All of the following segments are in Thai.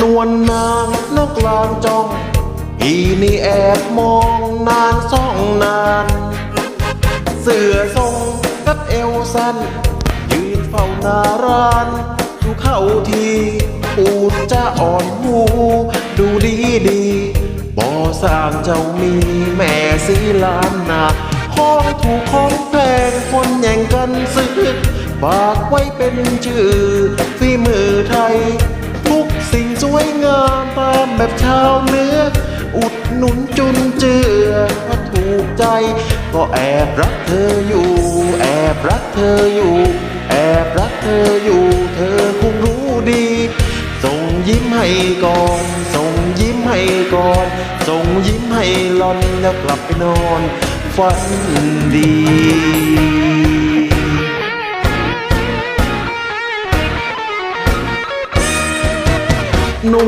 นวลนางนกลางจ้องอีนี่แอบมองนางซ่องนาน เสือทรงกับเอวสั้น ยืนเฝ้าหน้าร้านดูเข้าทีปูดจะอ่อนหูดูดีดีบ่อสร้างเจ้ามีแม่สีล้านนาห้องถูกของแพงคนแย่งกันซื้อฝากไว้เป็นชื่อฝีมือไทย วยงามตามแบบชาวเนืออุดหนุนจุนเจือเพราถูกใจ ก็แอบรักเธออยู่ แอบรักเธออยู่ แอบรักเธออยู่ เธอคงรู้ดี ส่งยิ้มให้ก่อน ส่งยิ้มให้ก่อน ส่งยิ้มให้หลอนแล้วกลับไปนอนฝันดี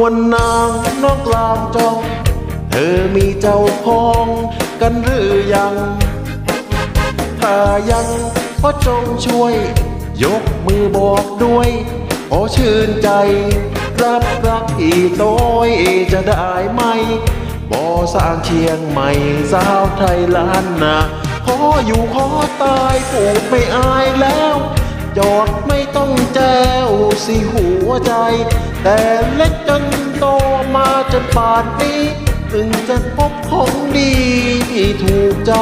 วลนางนอกลามจองเธอมีเจ้าพ้องกันหรือยัง ถ้ายังก็จงช่วย ยกมือบอกด้วย ขอชื่นใจ รับรักอีกน้อยจะได้ไหมบ่สร้างเชียงใหม่สาวไทยล้านนาขออยู่ขอตายผูกไม่อายแล้วยอดไม่ต้องแจวสิหัวใจ แต่เล็กจนโตมาจนป่านนี้ถึงจะพบของดีที่ถูกใจ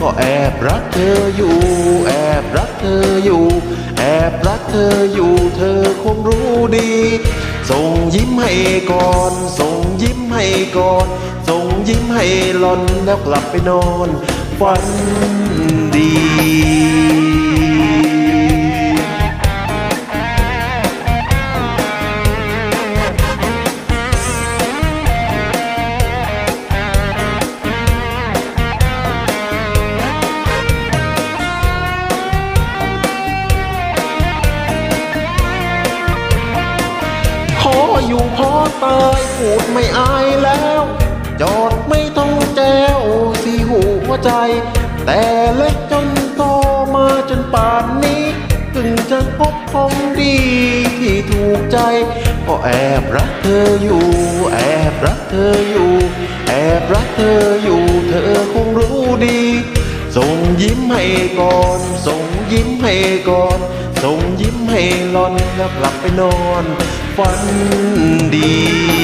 ก็แอบรักเธออยู่ แอบรักเธออยู่ แอบรักเธออยู่ เธอคงรู้ดี ส่งยิ้มให้ก่อน ส่งยิ้มให้ก่อน ส่งยิ้มให้หลอนแล้วกลับไปนอนฝันดี อยู่ขอตายพูดไม่อายแล้ว จอดไม่ต้องแจวสีหูหัวใจ แต่เล็กจนโตมาจนป่านนี้ถึงจะพบของดีที่ถูกใจ ก็แอบรักเธออยู่ แอบรักเธออยู่ แอบรักเธออยู่ เธอคงรู้ดี ส่งยิ้มให้ก่อน ส่งยิ้มให้ก่อน ส่งยิ้มให้หลอนแล้วกลับไปนอนฝันดี